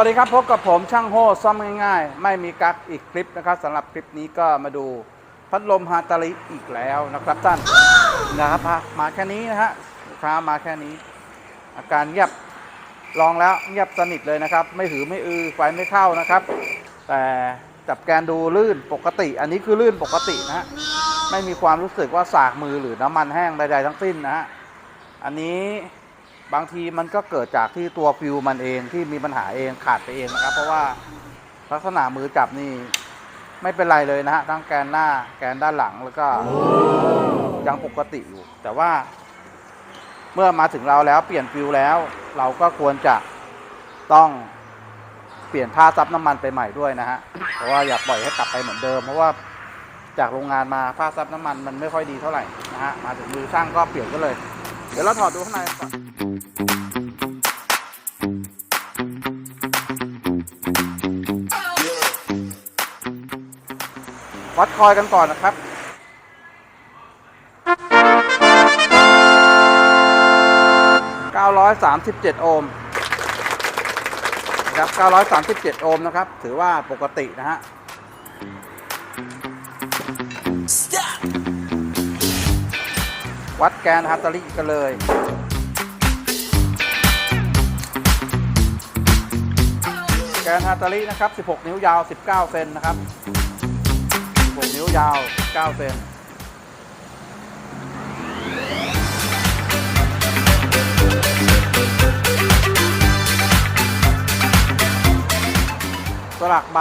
วัสดีครับพบกับผมช่างโฮซ่อมง่ายๆ ไม่มีกั๊กอีกคลิปนะครับสำหรับคลิปนี้ก็มาดูพัดลมฮาตาลิอีกแล้วนะครับท่านนะครับมาแค่นี้นะฮะลูกค้ามาแค่นี้ อาการเงียบลองแล้วเงียบสนิทเลยนะครับ ไม่หือไม่อือไฟไม่เข้านะครับ แต่จับแกนดูลื่นปกติ อันนี้คือลื่นปกตินะฮะไม่มีความรู้สึกว่าสากมือหรือน้ำมันแห้งใดๆทั้งสิ้นนะฮะอันนี้ บางทีมันก็เกิดจากที่ตัวฟิวมันเองที่มีปัญหาเองขาดไปเองนะครับ เพราะว่าลักษณะมือจับนี่ไม่เป็นไรเลยนะฮะทั้งแกนหน้าแกนด้านหลังแล้วก็ยังปกติอยู่ แต่ว่า เมื่อมาถึงเราแล้วเปลี่ยนฟิวแล้ว เราก็ควรจะต้องเปลี่ยนผ้าซับน้ำมันไปใหม่ด้วยนะฮะเพราะว่าอย่าปล่อยให้กลับไปเหมือนเดิม เพราะว่าจากโรงงานมาผ้าซับน้ำมันมันไม่ค่อยดีเท่าไหร่นะฮะมาถึงมือช่างก็เปลี่ยนก็เลย เดี๋ยวเราถอดดูข้างในก่อน วัดคอยกันก่อนนะครับ937โอห์มครับ937โอห์มนะครับ ถือว่าปกตินะฮะวัดแกนฮัตตาริกันเลยแกนฮัตตารินะครับ 16 นิ้วยาว 19 เซนนะครับ นิ้วยาว 9 เซนสลักใบ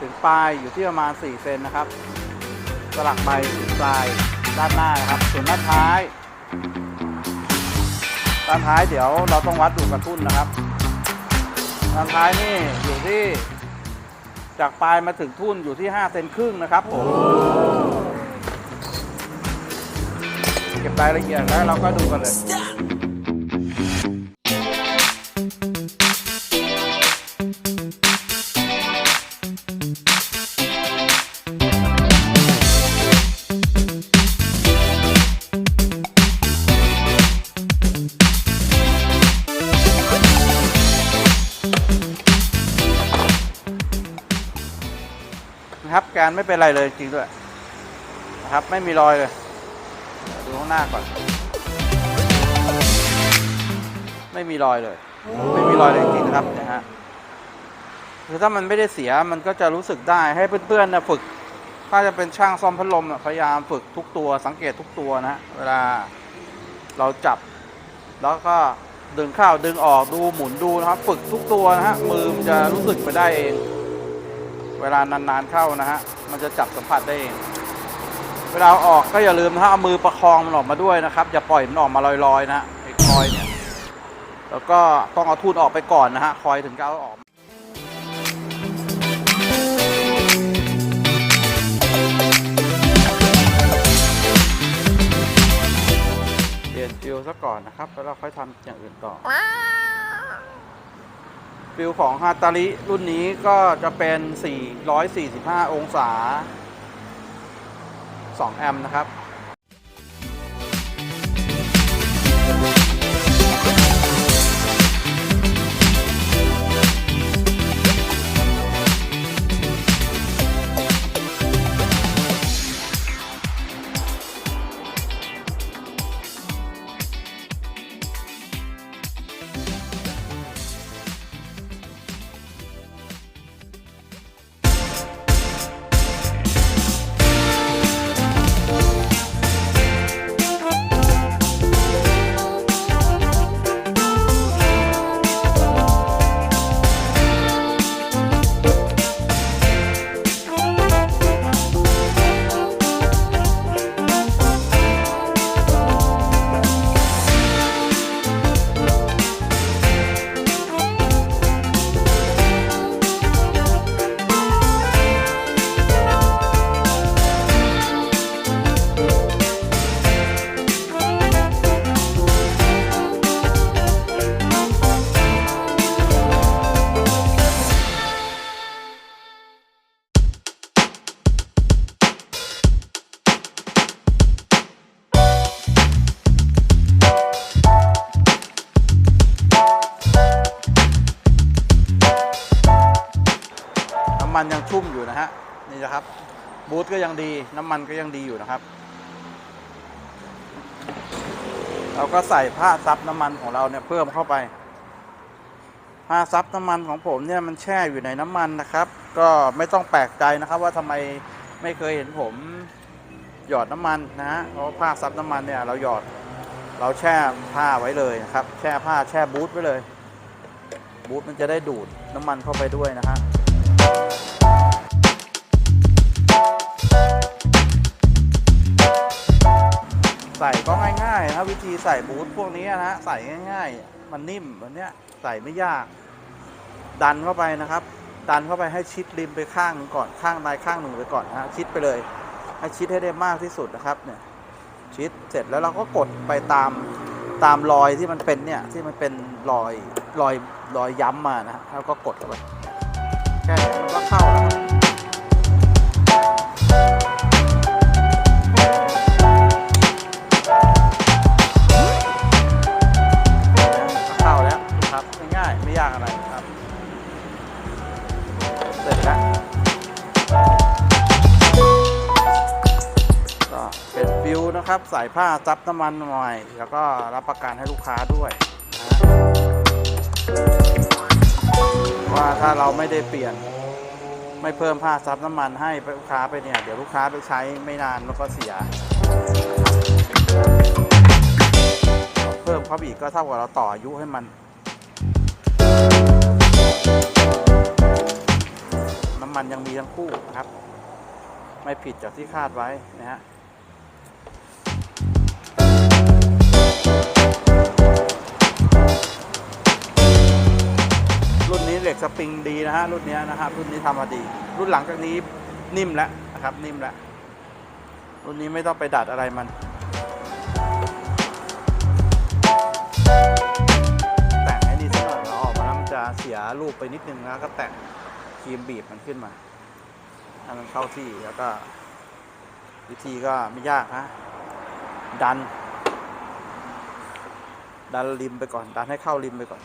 ถึงปลายอยู่ที่ประมาณ 4 เซนนะครับ สลักใบถึงปลายด้านหน้านะครับ ส่วนด้านท้าย ด้านท้ายเดี๋ยวเราต้องวัดดูกระทุ่นนะครับ ด้านท้ายนี่อยู่ที่ จากปลายมาถึงทุ่นอยู่ที่ 5 เซนครึ่งนะครับผมเก็บรายละเอียดแล้วเราก็ดูกันเลย นะครับแกนไม่เป็นไรเลยจริงด้วยนะครับไม่มีรอยเลยดูข้างหน้าก่อน ไม่มีรอยเลย ไม่มีรอยเลยจริงนะครับนะฮะคือถ้ามันไม่ได้เสียมันก็จะรู้สึกได้ให้เพื่อนๆนะฝึก ถ้าจะเป็นช่างซ่อมพัดลมพยายามฝึกทุกตัว สังเกตทุกตัวนะฮะเวลาเราจับ แล้วก็ดึงเข้าดึงออกดูหมุนดูนะครับ ฝึกทุกตัวนะฮะมือมันจะรู้สึกไปได้เอง เวลานานๆเข้านะฮะมันจะจับสัมผัสได้เอง เวลาออกก็อย่าลืมนะฮะเอามือประคองมันออกมาด้วยนะครับ อย่าปล่อยมันออกมาลอยๆนะฮะไอ้คอยเนี่ยแล้วก็ต้องเอาทุ่นออกไปก่อนนะฮะคอยถึงจะเอาออกเปลี่ยนฟิวซะก่อนนะครับ แล้วเราค่อยทำอย่างอื่นต่อ ฟิลของฮาตาริรุ่นนี้ก็จะเป็น 445 องศา 2 แอมป์นะครับ มันยังชุ่มอยู่นะฮะนี่นะครับบูทก็ยังดีน้ำมันก็ยังดีอยู่นะครับ เราก็ใส่ผ้าซับน้ำมันของเราเนี่ยเพิ่มเข้าไป ผ้าซับน้ำมันของผมเนี่ยมันแช่อยู่ในน้ำมันนะครับ ก็ไม่ต้องแปลกใจนะครับ ว่าทำไมไม่เคยเห็นผมหยอดน้ำมันนะฮะเพราะผ้าซับน้ำมันเนี่ยเราหยอดเราแช่ผ้าไว้เลยนะครับ แช่ผ้าแช่บูทไว้เลย บูทมันจะได้ดูดน้ำมันเข้าไปด้วยนะฮะ ใส่ก็ง่ายๆนะวิธีใส่บูทพวกนี้นะฮะใส่ง่าย ๆ มันนิ่มแบบเนี้ยใส่ไม่ยาก ดันเข้าไปนะครับ ดันเข้าไปให้ชิดริมไปข้างนึงก่อนข้างใดข้างหนึ่งไปก่อนนะฮะชิดไปเลย ให้ชิดให้ได้มากที่สุดนะครับเนี่ยชิดเสร็จแล้วเราก็กดไปตามตามรอยที่มันเป็นเนี่ยที่มันเป็นรอยรอยรอยย้ำมานะฮะแล้วก็กดเข้าไปแค่ เป็นฟิวนะครับใส่ผ้าซับน้ำมันหน่อย แล้วก็รับประกันให้ลูกค้าด้วยนะฮะว่าถ้าเราไม่ได้เปลี่ยน ไม่เพิ่มผ้าซับน้ำมันให้ลูกค้าไปเนี่ย เดี๋ยวลูกค้าไปใช้ไม่นานแล้วก็เสีย เพิ่มเข้าไปอีกก็เท่ากับเราต่ออายุให้มัน น้ำมันยังมีทั้งคู่นะครับ ไม่ผิดจากที่คาดไว้นะฮะ เหล็กสปริงดีนะฮะรุ่นนี้นะครับรุ่นนี้ทำมาดี รุ่นหลังจากนี้นิ่มแล้วนะครับนิ่มแล้วรุ่นนี้ไม่ต้องไปดัดอะไรมัน แต่งให้ดีสักหน่อยเราออกมาแล้วมันจะเสียรูปไปนิดนึงนะก็แต่งครีมบีบมันขึ้นมาให้มันเข้าที่แล้วก็ วิธีก็ไม่ยากฮะดัน ดันริมไปก่อน ดันให้เข้าริมไปก่อน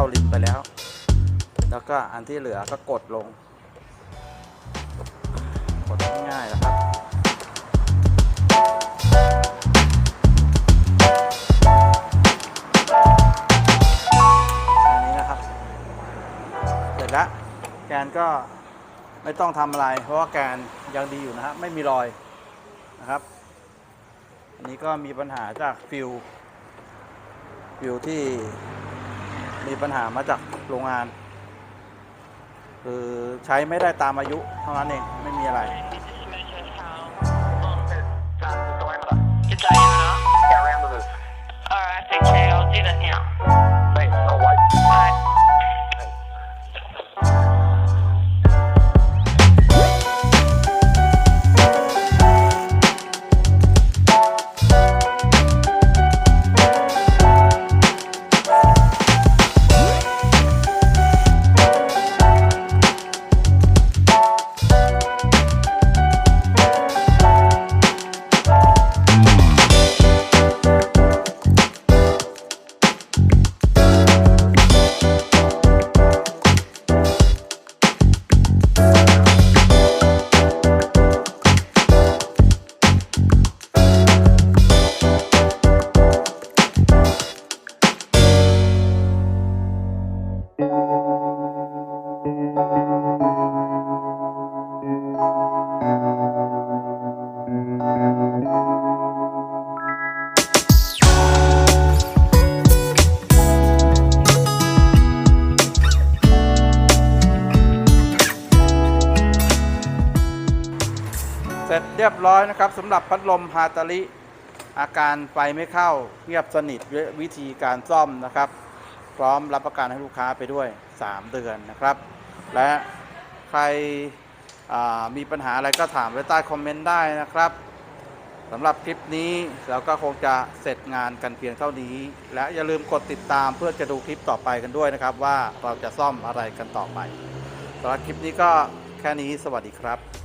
เข้าริมไปแล้ว แล้วก็อันที่เหลือก็กดลง กดง่ายๆนะครับอันนี้นะครับ เสร็จแล้ว แกนก็ไม่ต้องทำอะไร เพราะว่าแกนยังดีอยู่นะฮะไม่มีรอยนะครับ อันนี้ก็มีปัญหาจากฟิวฟิวที่ มีปัญหามาจากโรงงาน คือใช้ไม่ได้ตามอายุเท่านั้นเอง ไม่มีอะไร ยบร้อยนะครับสำหรับพัดลมฮาตาลิอาการไฟไม่เข้าเงียบสนิทวิธีการซ่อมนะครับ พร้อมรับประกันให้ลูกค้าไปด้วย 3 เดือนนะครับ และใครมีปัญหาอะไรก็ถามไว้ใต้คอมเมนต์ได้นะครับสำหรับคลิปนี้เราก็คงจะเสร็จงานกันเพียงเท่านี้ และอย่าลืมกดติดตามเพื่อจะดูคลิปต่อไปกันด้วยนะครับ ว่าเราจะซ่อมอะไรกันต่อไปสำหรับคลิปนี้ก็แค่นี้สวัสดีครับ